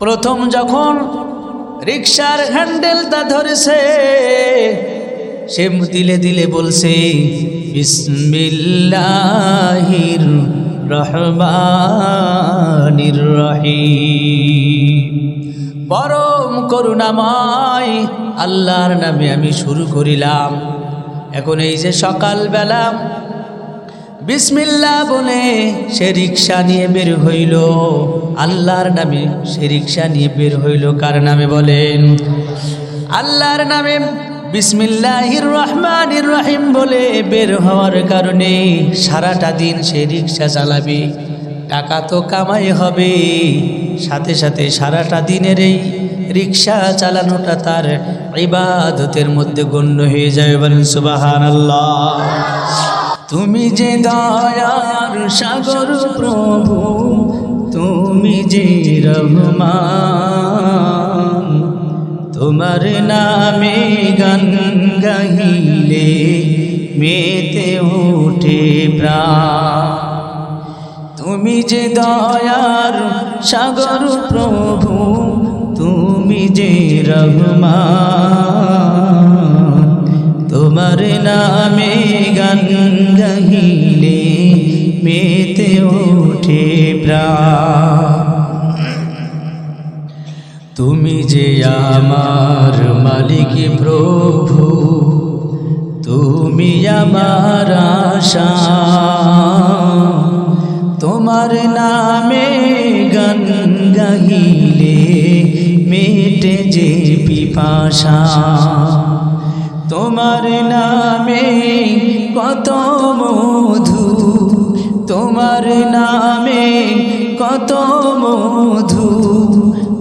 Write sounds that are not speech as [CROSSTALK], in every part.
প্রথম যখন রিক্সার হ্যান্ডেলটা ধরেছে, সে দিলে দিলে বলছে, বিসমিল্লাহির রহমানির রহিম। পরম করুণাময় আল্লাহর নামে আমি শুরু করিলাম। এখন এই যে সকালবেলা বিসমিল্লা বলে সে রিক্সা নিয়ে বের হইল। আল্লাহর নামে সে রিক্সা নিয়ে বের হইল। কার নামে বলেন? আল্লাহর নামে বিসমিল্লাহির রহমানির রহিম বলে বের হওয়ার কারণে সারাটা দিন সে রিক্সা চালাবে। টাকা তো কামাই হবে। সাথে সাথে সারাটা দিনের এই রিক্সা চালানোটা তার ইবাদতের মধ্যে গণ্য হয়ে যাবে বলেন সুবাহান আল্লাহ তুমি যে দয়ার সাগর প্রভু, তুমি যে রহমান, তোমার নামে গান গাহিলে মেতে ওঠে প্রাণ। তুমি যে দয়ার সাগর প্রভু, তুমি যে রহমান, তোমার নামে মেতে ওঠে তুমি যে আমার মালিক প্রভু, তুমি আমার আশা। তোমার নামে গান গাহিলে মেটে যে পিপাসা। তোমার নামে কত মধু তোমার নামে কত মধু,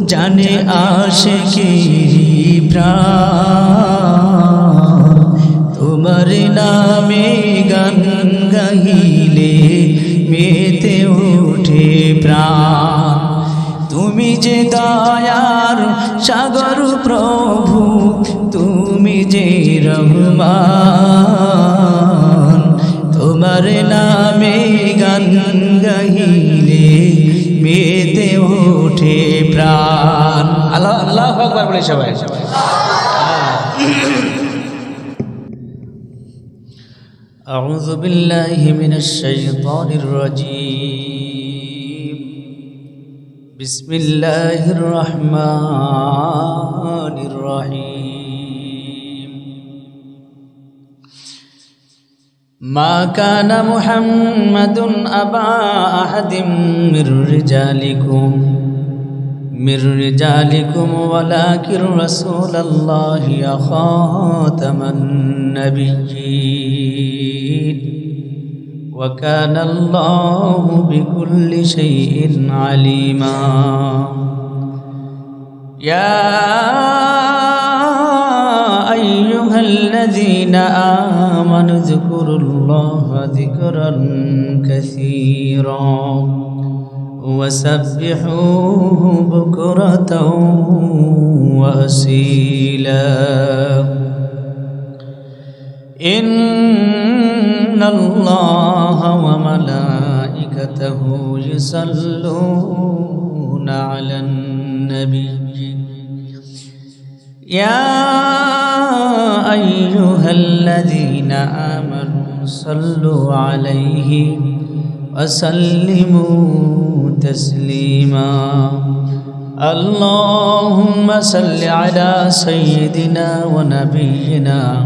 জানে আসে কি প্রাণ। তোমার নামে গান গাহিলে মেতে ওঠে প্রাণ। তুমি যে দয়ার সাগর প্রভু, তুমি যে রহমান। আল্লাহ আকবার বলে সবাই সবাই أعوذ بالله من الشيطان الرجيم بسم الله الرحمن الرحيم ما كان محمد أبا أحد من رجالكم من رجالكم ولكن رسول الله خاتم النبيين. وكان الله بكل شيء عليما. يا أيها الذين آمنوا اذكروا الله ذكرا كثيرا. وسبحوه بكرة وأصيلا. إن الله وملائكته يصلون على النبي. يا أيها الذين آمنوا صلوا عليه وسلموا تسليما. اللهم صل على سيدنا ونبينا.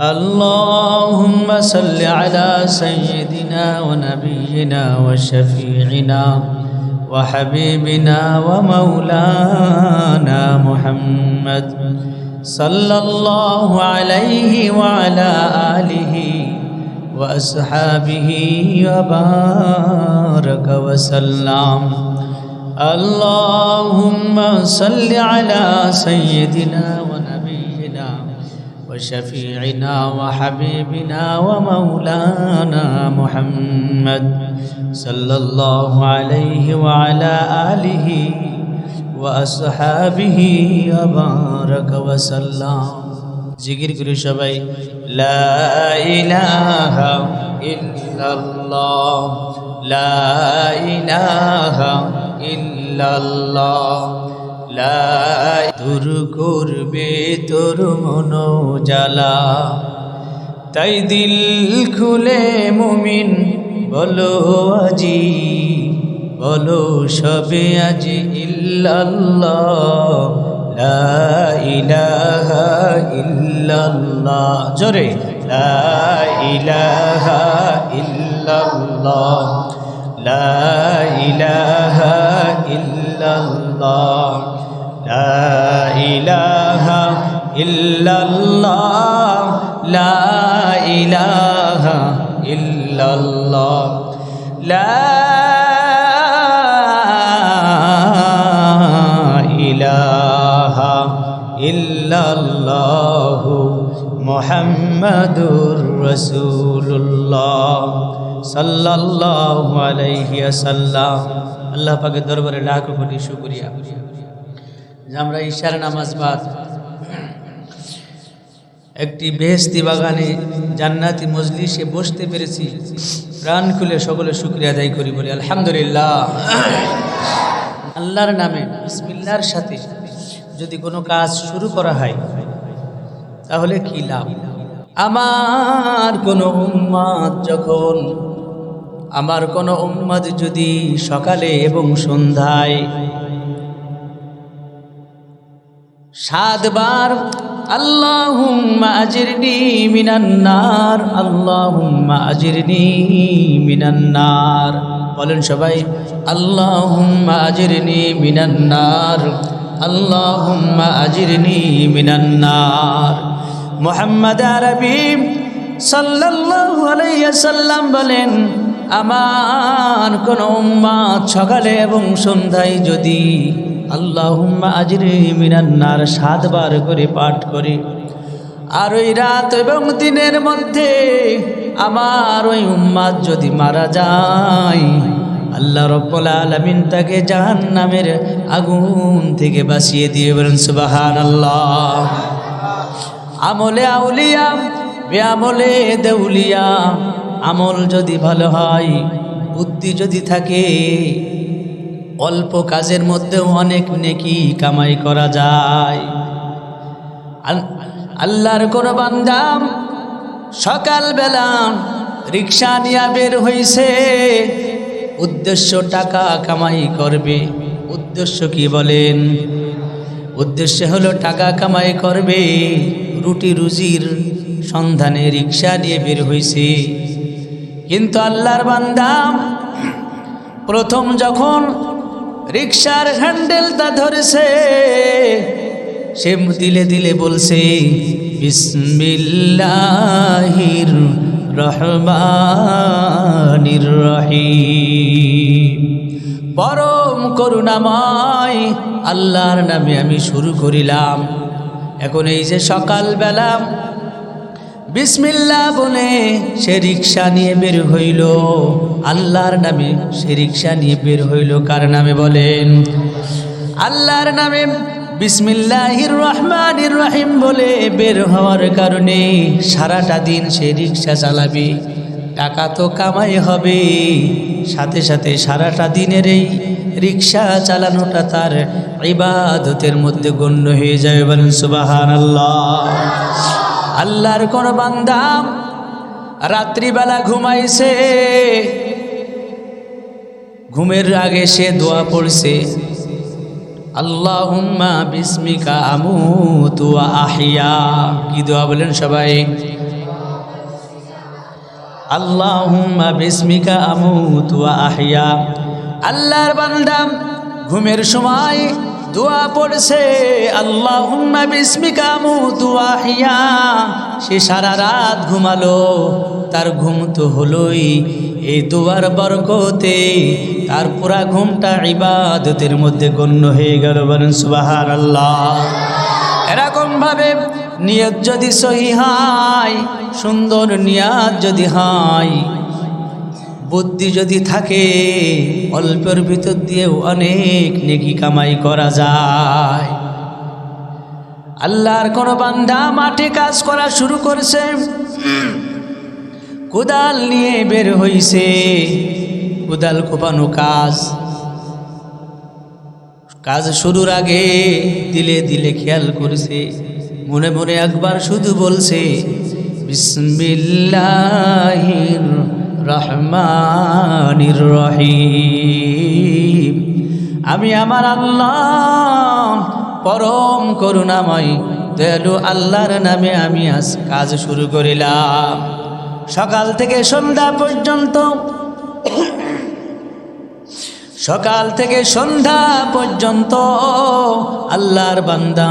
اللهم صل على سيدنا ونبينا وشفيعنا وحبيبنا ومولانا محمد صلى الله عليه وعلى آله وأصحابه وبارك وسلم اللهم صل على سيدنا ونبينا وشفيعنا وحبيبنا ومولانا محمد صلى الله عليه وعلى آله وأصحابه وبارك وسلم জিকির করি সবাই লা ইলাহা ইল্লাল্লাহ, লা ইলাহা ইল্লাল্লাহ, লা দূর করবে তোর মনো জ্বালা তাই দিল খুলে মুমিন, বলো আজি, বলো সবে আজি ইল্লাল্লাহ। জোরে লা ইলাহা ইল্লাল্লাহ মুহাম্মাদুর রাসূলুল্লাহ সাল্লাল্লাহু আলাইহি ওয়াসাল্লাম। আল্লাহ পাকের দরবারে লাখ কোটি শুকরিয়া। যে আমরা ঈশার নামাজ বাদ, একটি বেহেস্তি বাগানে জান্নাতি মজলিসে বসতে পেরেছি, প্রাণ খুলে সকলে শুক্রিয়া আদায় করি বলি, আলহামদুলিল্লাহ। আল্লাহর নামে বিসমিল্লার সাথে যদি কোনো কাজ শুরু করা হয়, তাহলে কি লাভ? আমার কোনো উম্মাদ যখন, আমার কোনো উম্মাদ যদি সকালে এবং সন্ধ্যায় সাতবার, আল্লাহুম্মা আজিরনি মিনান্নার আল্লাহুম্মা আজিরনি মিনান্নার বলেন সবাই, আল্লাহুম্মা আজিরনি মিনান্নার আল্লাহুম্মা আজিরনি মিনান্নার মোহাম্মদ আরবি সাল্লাল্লাহু আলাইহি সাল্লাম বলেন, আমার কোন উম্মাদ সকালে এবং সন্ধ্যায় যদি আল্লাহুম্মা আজরি মিনান্নার সাতবার করে পাঠ করে, আর ওই রাত এবং দিনের মধ্যে আমার ওই উম্মাদ যদি মারা যায় আল্লাহ রব্বুল আলামিন তাকে জাহান্নামের আগুন থেকে বাঁচিয়ে দিয়ে বলেন, সুবহানাল্লাহ। আমলে আউলিয়া, বেআমলে দেউলিয়া, আমল যদি ভালো হয়, বুদ্ধি যদি থাকে, অল্প কাজের মধ্যেও অনেক নেকি কামাই করা যায়। আল্লাহর কোন বান্দাম সকালবেলা রিক্সা নিয়ে বের হইছে উদ্দেশ্য টাকা কামাই করবে। উদ্দেশ্য কি বলেন? উদ্দেশ্য হলো টাকা কামাই করবে। রুটি রুজির সন্ধানে রিক্সা নিয়ে বের হইছে। কিন্তু আল্লাহর বান্দাম প্রথম যখন রিক্সার হ্যান্ডেলটা ধরেছে, সে দিলে দিলে বলছে, বিসমিল্লাহির রহমানির রহিম। পরম করুণাময় আল্লাহর নামে আমি শুরু করিলাম। এখন এই যে সকালবেলা বিসমিল্লা বলে সে রিক্সা নিয়ে বের হইল। আল্লাহর নামে সে রিক্সা নিয়ে বের হইল। কার নামে বলেন? আল্লাহর নামে বিসমিল্লাহির রহমানির রহিম বলে বের হওয়ার কারণে সারাটা দিন সে রিক্সা চালাবে, টাকা তো কামাই হবে। সাথে সাথে সারাটা দিনের এই রিক্সা চালানোটা তার ইবাদতের মধ্যে গণ্য হয়ে যাবে বলেন সুবাহান আল্লাহ আল্লাহর কোন বান্দা রাত্রিবেলা ঘুমাইছে, ঘুমের আগে সে দোয়া পড়ছে। আল্লাহুম্মা বিসমিকা আমুতু আহিয়া। কি দোয়া বলেন সবাই? আল্লাহুম্মা বিসমিকা আমুতু আহিয়া। আল্লাহর বান্দা ঘুমের সময় দোয়া পড়ছে, আল্লাহুম্মা বিস্মিকা আমুতু ওয়া আহিয়া সে সারা রাত ঘুমালো, তার ঘুম তো হলোই এই দোয়ার বরকতে। তার পুরা ঘুমটা ইবাদতের মধ্যে গণ্য হয়ে গেল, বলেন সুবাহার আল্লাহ এরকম ভাবে নিয়ত যদি সহি হয়, সুন্দর নিয়াত যদি হয় বুদ্ধি যদি থাকে, অল্পের ভিতর দিয়েও অনেক নেকি কামাই করা যায়। আল্লাহর কোন বান্দা মাঠে কাজ করা শুরু করছে। কোদাল নিয়ে বের হইছে। কোদাল কোপানো কাজ। কাজ শুরুর আগে দিলে দিলে খেয়াল করেছে। মনে মনে একবার শুধু বলছে, বিসমিল্লাহির রহমানির রহিম। আমি আমার আল্লাহ পরম করুণাময়, দয়ালু আল্লাহর নামে আমি আজ কাজ শুরু করিলাম। সকাল থেকে সন্ধ্যা পর্যন্ত, সকাল থেকে সন্ধ্যা পর্যন্ত আল্লাহর বান্দা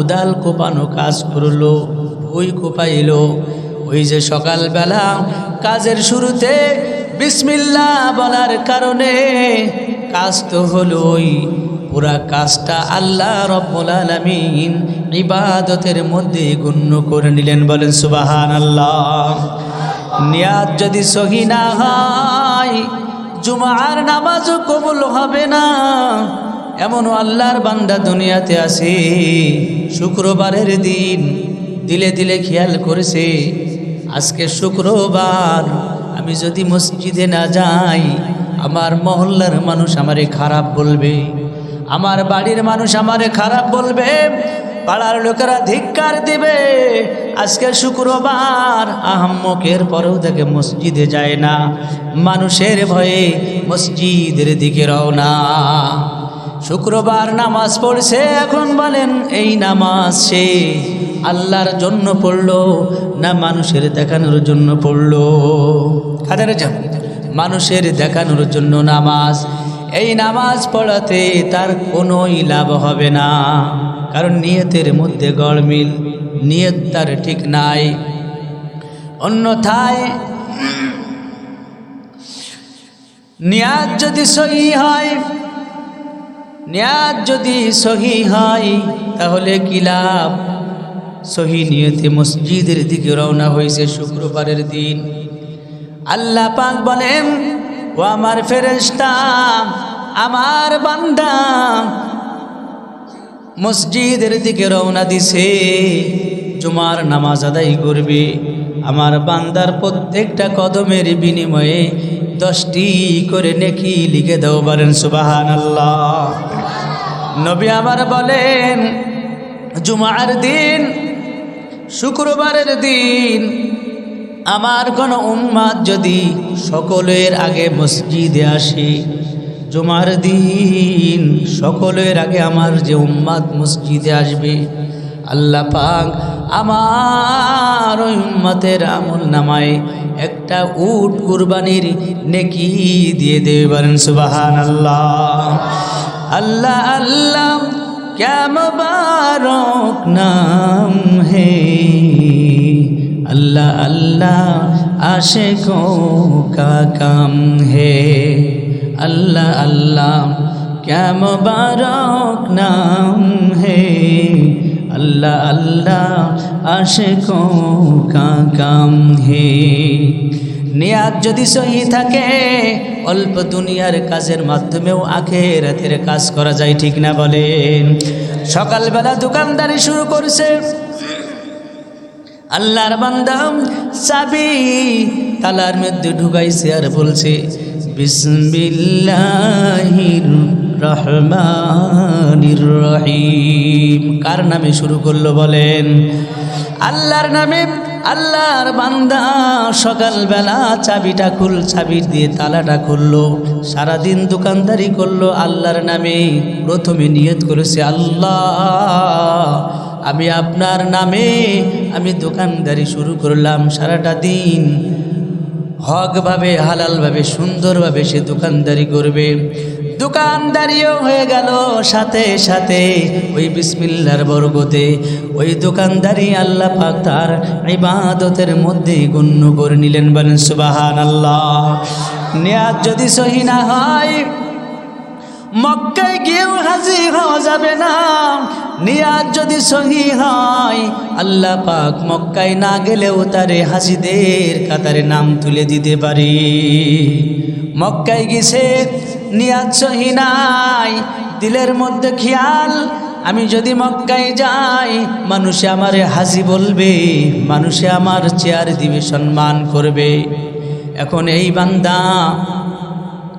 উদাল কোপানো কাজ করল বই কোপাইল। ওই যে সকালবেলা কাজের শুরুতে বিসমিল্লা বলার কারণে কাজ তো হলোই পুরা কাজটা আল্লাহ রব্বুল আলমিন ইবাদতের মধ্যে গণ্য করে নিলেন। বলেন সুবাহান আল্লাহ নিয়াদ যদি সহি না হয়, জুমার নামাজও কবুল হবে না। এমন আল্লাহর বান্দা দুনিয়াতে আসে শুক্রবারের দিন দিলে দিলে খেয়াল করেছে আজকে শুক্রবার, আমি যদি মসজিদে না যাই, আমার মহল্লার মানুষ আমারে খারাপ বলবে, আমার বাড়ির মানুষ আমারে খারাপ বলবে, পাড়ার লোকেরা ধিক্কার দিবে। আজকে শুক্রবার, আহম্মকের পরেও থেকে মসজিদে যায় না, মানুষের ভয়ে মসজিদের দিকে রওনা। শুক্রবার নামাজ পড়ছে, এখন বলেন, এই নামাজ সে আল্লাহর জন্য পড়ল না মানুষের দেখানোর জন্য পড়ল? কাদের মানুষের দেখানোর জন্য নামাজ। এই নামাজ পড়াতে তার কোনোই লাভ হবে না, কারণ নিয়তের মধ্যে গড়মিল, নিয়ত তার ঠিক নাই। অন্যথায় নিয়াজ যদি সহি হয় নিয়াজ যদি সহি হয়, তাহলে কি লাভ? সহি নিয়তে মসজিদের দিকে রওনা হয়েছে শুক্রবারের দিন। আল্লাহ পাক বলেন, ও আমার ফেরেস্তা আমার বান্দা, মসজিদের দিকে রওনা দিছে, জুমার নামাজ আদায় করবে। আমার বান্দার প্রত্যেকটা কদমের বিনিময়ে দশটি করে নেকি লিখে দাও বলেন সুবাহান আল্লাহ নবী আমার বলেন, জুমার দিন, শুক্রবারের দিন আমার কোনো উম্মাদ যদি সকলের আগে মসজিদে আসে, জুমার দিন সকলের আগে আমার যে উম্মাদ মসজিদে আসবে, আল্লাহ পাক আমার উম্মাতের আমল নামায় একটা উট কুরবানির নেকি দিয়ে দেবে পারেন সুবাহান আল্লাহ আল্লাহ আল্লাহ क्या मुबारक नाम है अल्लाह अल्लाह आशिकों का काम है अल्लाह अल्लाह क्या मुबारक नाम है अल्लाह अल्लाह आशिकों का काम है নিয়াদ যদি সহি থাকে অল্প দুনিয়ার কাজের মাধ্যমেও আখেরাতের কাজ করা যায়, ঠিক না বলেন? সকালবেলা দোকানদারি শুরু করছে। আল্লাহর বান্দাম চাবি তালার মধ্যে ঢুকাইছে আর বলছে রহমানির রহিম। কার নামে শুরু করল বলেন? আল্লাহর নামে, আল্লাহর বান্দা সকালবেলা চাবিটা খুল, চাবির দিয়ে তালাটা খুললো, সারাদিন দোকানদারি করল আল্লাহর নামে, প্রথমে নিয়ত করেছে, আল্লাহ, আমি আপনার নামে আমি দোকানদারি শুরু করলাম, সারাটা দিন হকভাবে, হালালভাবে, সুন্দরভাবে সে দোকানদারি করবে। দোকানদারিও হয়ে গেল সাথে সাথে। ওই বিসমিল্লার বর্গতে ওই দোকানদারি আল্লাহ পাক তার ইবাদতের মধ্যে গণ্য করে নিলেন বলেন সুবাহান আল্লাহ নেয়াজ যদি সহি না হয়, মক্কায় গিয়েও হাজি হওয়া যাবে না। নিয়াজ যদি সহি হয়, আল্লাহ পাক মক্কায় না গেলেও তারে হাজিদের কাতারে নাম তুলে দিতে পারি। মক্কায় গেছে নিয়াজ সহি নাই। দিলের মধ্যে খেয়াল, আমি যদি মক্কায় যাই, মানুষে আমারে হাজি বলবে, মানুষে আমার চেয়ার দিবে, সম্মান করবে। এখন এই বান্দা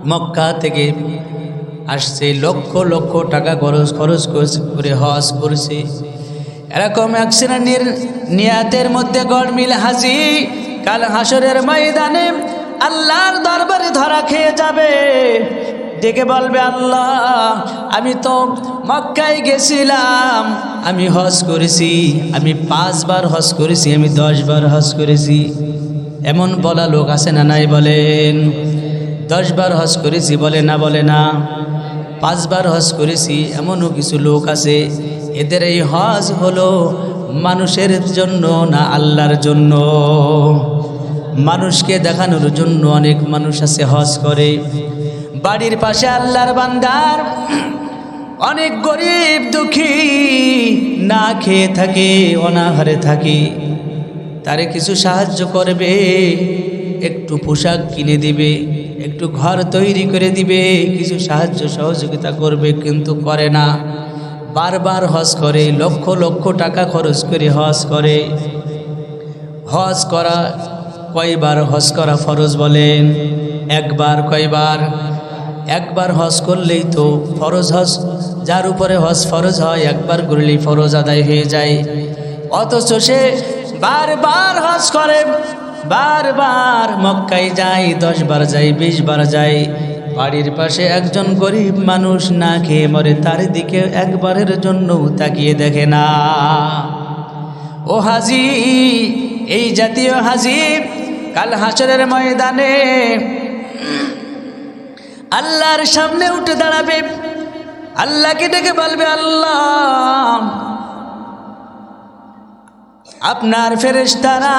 মক্কা থেকে আসছে, লক্ষ লক্ষ টাকা খরচ খরচ করছে- করে হজ করছে। এরকম এক শ্রেণির নিয়াতের মধ্যে গড়মিল হাসি, কাল হাসরের ময়দানে আল্লাহর দরবারে ধরা খেয়ে যাবে। ডেকে বলবে, আল্লাহ, আমি তো মক্কায় গেছিলাম। আমি হজ করেছি, আমি পাঁচবার হজ করেছি, আমি দশবার হজ করেছি। এমন বলা লোক আছে না নাই বলেন? দশবার হজ করেছি বলে না বলে না। পাঁচবার হজ করেছি, এমনও কিছু লোক আছে। এদের এই হজ হলো মানুষের জন্য না আল্লাহর জন্য? মানুষকে দেখানোর জন্য অনেক মানুষ আছে হজ করে। বাড়ির পাশে আল্লাহর বান্দার অনেক গরিব দুঃখী না খেয়ে থাকে, অনাহারে থাকে। তারে কিছু সাহায্য করবে, একটু পোশাক কিনে দিবে, একটু ঘর তৈরি করে দিবে, কিছু সাহায্য সহযোগিতা করবে, কিন্তু করে না। বারবার হজ করে, লক্ষ লক্ষ টাকা খরচ করে হজ করে। হজ করা, কয়বার হজ করা ফরজ বলেন? একবার, কয়বার? একবার হজ করলেই তো ফরজ হজ। যার উপরে হজ ফরজ হয়, একবার করলেই ফরজ আদায় হয়ে যায়। অথচ সে বারবার হজ করে, বারবার মক্কায় যায় দশ বার যায় বিশ বার যায়। বাড়ির পাশে একজন গরিব মানুষ না খেয়ে মরে, তার দিকে একবারের জন্য তাকিয়ে দেখে না। ও হাজি, এই জাতীয় হাজি, কাল হাসরের ময়দানে আল্লাহর সামনে উঠে দাঁড়াবে। আল্লাহকে ডেকে বলবে, আল্লাহ, আপনার ফেরেশতারা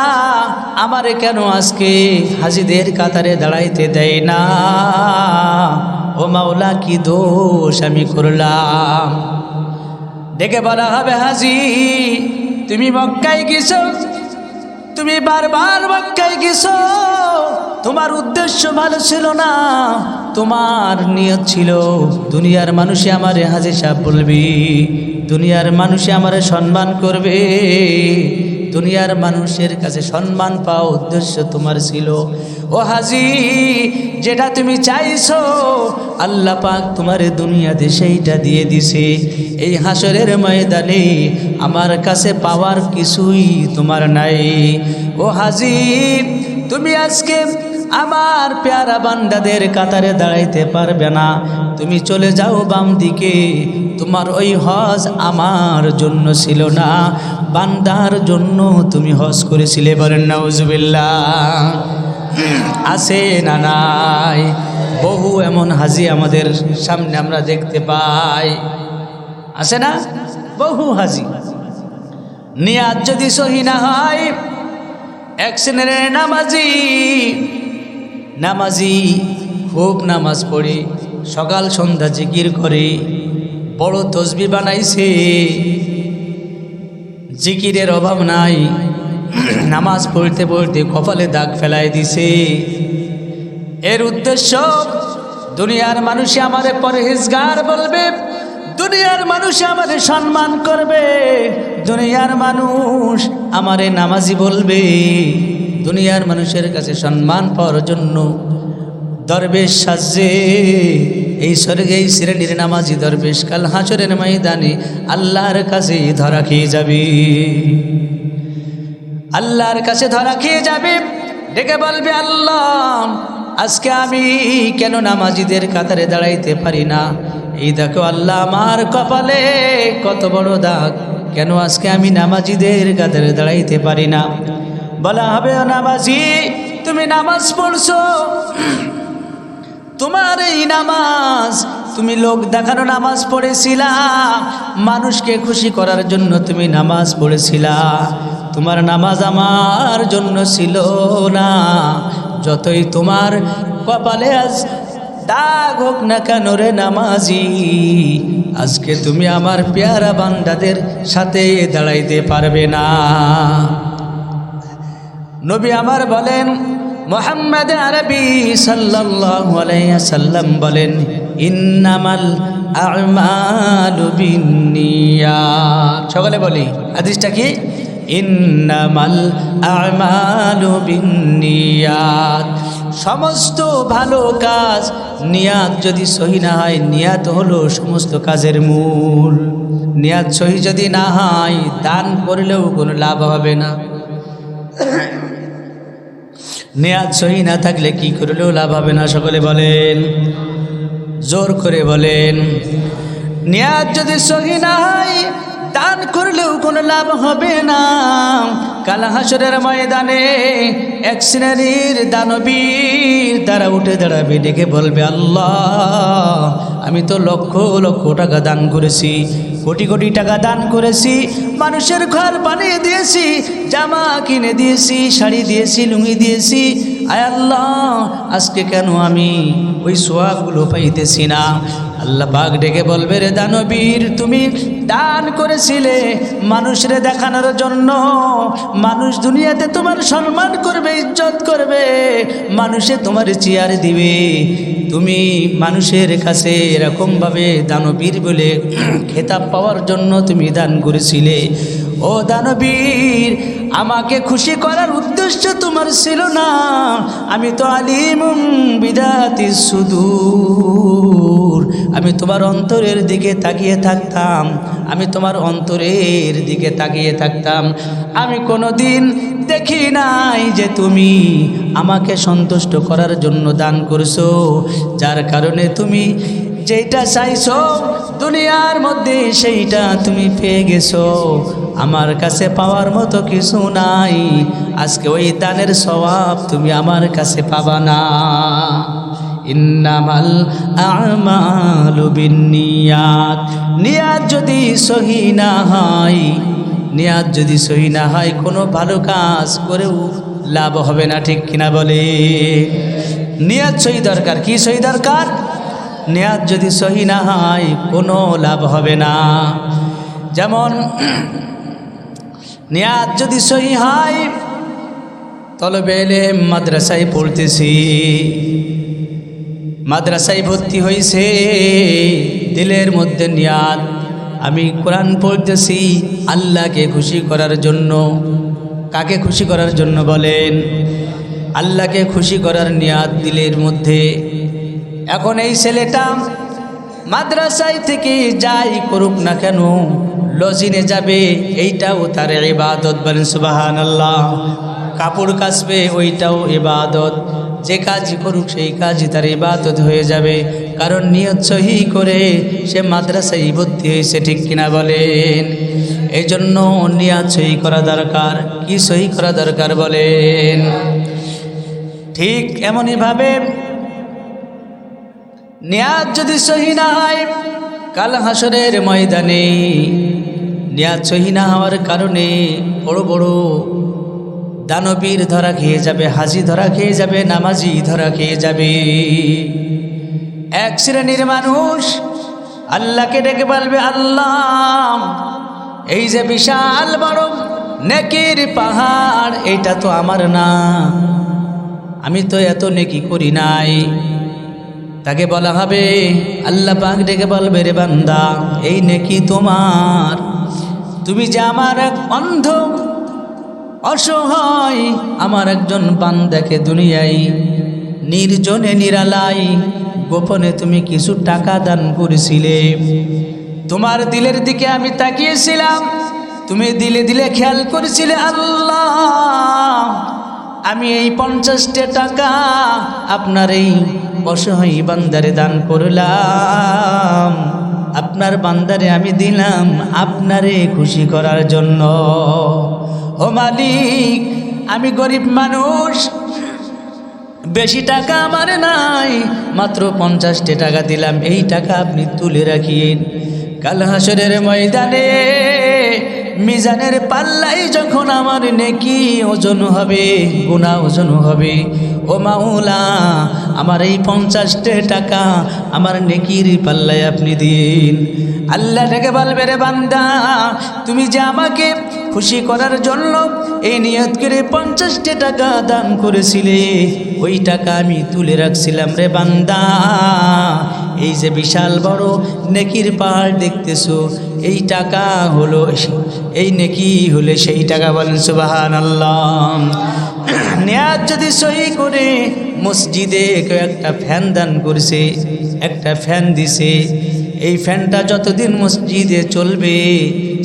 আমারে কেন আজকে হাজিদের কাতারে দাঁড়াইতে দেয় না? ও মাওলা, কি দোষ আমি করলাম? ডেকে বলা হবে, হাজি, তুমি মক্কায় গেছ, তুমি বারবার মক্কায় গেছ তোমার উদ্দেশ্য ভালো ছিল না। তোমার নিয়ত ছিল, দুনিয়ার মানুষে আমারে হাজি সাহেব বলবি, দুনিয়ার মানুষে আমারে সম্মান করবে। দুনিয়ার মানুষের কাছে সম্মান পাওয়া উদ্দেশ্য তোমার ছিল। ও হাজি, যেটা তুমি চাইছো, আল্লাহ পাক তোমার দুনিয়াতে সেইটা দিয়ে দিছে। এই হাসরের ময়দানে আমার কাছে পাওয়ার কিছুই তোমার নাই। ও হাজি, তুমি আজকে আমার পেয়ারা বান্দাদের কাতারে দাঁড়াইতে পারবে না। তুমি চলে যাও বাম দিকে। তোমার ওই হজ আমার জন্য ছিল না। বান্দার জন্য তুমি হজ করেছিলে বলেন নাউজুবিল্লাহ আছে না নাই? বহু এমন হাজি আমাদের সামনে আমরা দেখতে পাই। আছে না? বহু হাজি। নিয়াজ যদি সহি না হয়, এক নামাজি নামাজি, খুব নামাজ পড়ে, সকাল সন্ধ্যা জিকির করে, বড় তসবি বানাইছে। জিকিরের অভাব নাই, নামাজ পড়তে পড়তে কপালে দাগ ফেলাই দিছে। এর উদ্দেশ্য, দুনিয়ার মানুষে আমারে পরহেজগার বলবে, দুনিয়ার মানুষ আমারে সম্মান করবে, দুনিয়ার মানুষ আমারে নামাজি বলবে। দুনিয়ার মানুষের কাছে সম্মান পাওয়ার জন্য দরবেশ সাজে। এই স্বর্গে এই শ্রেণির নামাজি দরবেশ কাল হাঁচরের ময়দানে আল্লাহর কাছে ধরা খেয়ে যাবে। আল্লাহর কাছে ধরা খেয়ে যাবে। ডেকে বলবে, আল্লাহ, আজকে আমি কেন নামাজিদের কাতারে দাঁড়াইতে পারি না? এই দেখো আল্লাহ আমার কপালে কত বড় দাগ। কেন আজকে আমি নামাজিদের কাতারে দাঁড়াইতে পারি না? বলা হবে নামাজি, তুমি নামাজ পড়ছো। তোমার এই নামাজ, তুমি লোক দেখানো নামাজ পড়েছিলা, মানুষকে খুশি করার জন্য তুমি নামাজ পড়েছিলা। তোমার নামাজ আমার জন্য ছিল না। যতই তোমার কপালে আজ দাগ হোক না কেন রে নামাজি, আজকে তুমি আমার পেয়ারা বান্দাদের সাথে দাঁড়াইতে পারবে না। নবী আমার বলেন, মোহাম্মদ আরবি সাল্লাম বলেন, ইন্নামাল আমালু সকলে বলি, হাদিসটা কি? ইন্নামাল আমালু সমস্ত ভালো কাজ নিয়াত যদি সহি না হয়, নিয়াত হলো সমস্ত কাজের মূল। নিয়াত সহি যদি না হয়, দান করলেও কোনো লাভ হবে না। নেয়াজ সহি না থাকলে কি করলেও লাভ হবে না, সকলে বলেন। জোর করে বলেন। নেয়াজ যদি সহি না হয়, দান করলেও কোনো লাভ হবে না। কালা হাসরের ময়দানে এক শ্রেণির দানবীর তারা উঠে দাঁড়াবে, ডেকে বলবে, আল্লাহ, আমি তো লক্ষ লক্ষ টাকা দান করেছি কোটি কোটি টাকা দান করেছি, মানুষের ঘর বানিয়ে দিয়েছি, জামা কিনে দিয়েছি, শাড়ি দিয়েছি, লুঙ্গি দিয়েছি। আয় আল্লাহ, আজকে কেন আমি ওই সোয়াবগুলো পাইতেছি না? আল্লাহ পাক ডেকে বলবে, রে দানবীর, তুমি দান করেছিলে মানুষরে দেখানোর জন্য। মানুষ দুনিয়াতে তোমার সম্মান করবে, ইজ্জত করবে। মানুষে তোমার চেয়ার দিবে। তুমি মানুষের কাছে এরকমভাবে দানবীর বলে [CLEARS THROAT] খেতাব পাওয়ার জন্য তুমি দান করেছিলে। ও দানবীর, আমাকে খুশি করার উদ্দেশ্য তোমার ছিল না। আমি তো আলিম বিদাতি সুদূর। আমি তোমার অন্তরের দিকে তাকিয়ে থাকতাম। আমি তোমার অন্তরের দিকে তাকিয়ে থাকতাম। আমি কোনো দিন দেখি নাই যে তুমি আমাকে সন্তুষ্ট করার জন্য দান করছ। যার কারণে তুমি যেটা চাইছো, দুনিয়ার মধ্যে সেইটা তুমি পেয়ে গেছো। আমার কাছে পাওয়ার মতো কিছু নাই। আজকে ওই দানের স্বভাব তুমি আমার কাছে পাবা না। ইন্নামাল আমালু বিন্নিয়াত নিয়াত যদি সহি না হয়, নিয়াত যদি সহি না হয়, কোনো ভালো কাজ করেও লাভ হবে না, ঠিক কিনা বলে? নিয়াত সহি দরকার, কি সহি দরকার? নেয়াত যদি সহি না হয়, কোনো লাভ হবে না। যেমন, নেয়াত যদি সহি হয়, তলবে এলে মাদ্রাসায় পড়তেছি। মাদ্রাসায় ভর্তি হয়েছে। দিলের মধ্যে নিয়াত আমি কোরআন পড়তেছি আল্লাহকে খুশি করার জন্য। কাকে খুশি করার জন্য বলেন? আল্লাহকে খুশি করার নিয়াত দিলের মধ্যে। এখন এই ছেলেটা মাদ্রাসায় থেকে যাই করুক না কেন, লজিনে যাবে, এইটাও তার ইবাদত বলেন সুবাহান আল্লাহ কাপড় কাচবে, ওইটাও ইবাদত। যে কাজই করুক সেই কাজই তার ইবাদত হয়ে যাবে। কারণ নিয়ত সহি করে সে মাদ্রাসায় ভর্তি হয়েছে, ঠিক কিনা বলেন? এই জন্য নিয়াত সহি করা দরকার, কি সহি করা দরকার বলেন? ঠিক এমনইভাবে নিয়াজ যদি সহি না হয়, কাল হাসরের ময়দানে নিয়াজ সহি না হওয়ার কারণে বড় বড় দানবীর ধরা খেয়ে যাবে, হাজি ধরা খেয়ে যাবে, নামাজি ধরা খেয়ে যাবে। এক শ্রেণির মানুষ আল্লাহকে ডেকে বলবে, আল্লাহ, এই যে বিশাল বড় নেকির পাহাড়, এটা তো আমার না। আমি তো এত নেকি করি নাই। তাকে বলা হবে, আল্লাহ পাক ডেকে বলবে, রে বান্দা, এই নেকি তোমার। তুমি যে আমার এক অন্ধ অসহায়, আমার একজন বান্দাকে দুনিয়ায় নির্জনে নিরালাই গোপনে তুমি কিছু টাকা দান করেছিলে। তোমার দিলের দিকে আমি তাকিয়েছিলাম, তুমি দিলে দিলে খেয়াল করেছিলে, আল্লাহ, আমি এই পঞ্চাশটা টাকা আপনার এই অসহায় বান্দারে দান করলাম। আপনার বান্দারে আমি দিলাম আপনারে খুশি করার জন্য। ও মালিক, আমি গরিব মানুষ। বেশি টাকা আমার নাই, মাত্র পঞ্চাশটা টাকা দিলাম, এই টাকা আপনি তুলে রাখিয়েন। কাল হাসরের ময়দানে, মিজানের পাল্লাই যখন আমার নেকি ওজন হবে গুণা ওজন হবে, ও মাওলা, আমার এই পঞ্চাশটা টাকা আমার নেকির পাল্লাই আপনি দিন আল্লাহ থেকে বলবে, রে বান্দা, তুমি যে আমাকে খুশি করার জন্য এই নিয়ত করে পঞ্চাশটি টাকা দান করেছিলে। ওই টাকা আমি তুলে রাখছিলাম রে বান্দা। এই যে বিশাল বড় নেকির পাহাড় দেখতেছো, এই টাকা হলো এই নেকি হলে সেই টাকা বলেন সুবাহান আল্লাহ নেয়াজ যদি সহি করে মসজিদে একটা ফ্যান দান করছে, একটা ফ্যান দিছে, এই ফ্যানটা যতদিন মসজিদে চলবে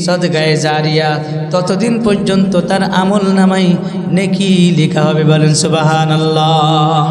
সদগায়ে জারিয়া ততদিন পর্যন্ত তার আমল নামাই নেকি লেখা হবে বলেন সুবাহান আল্লাহ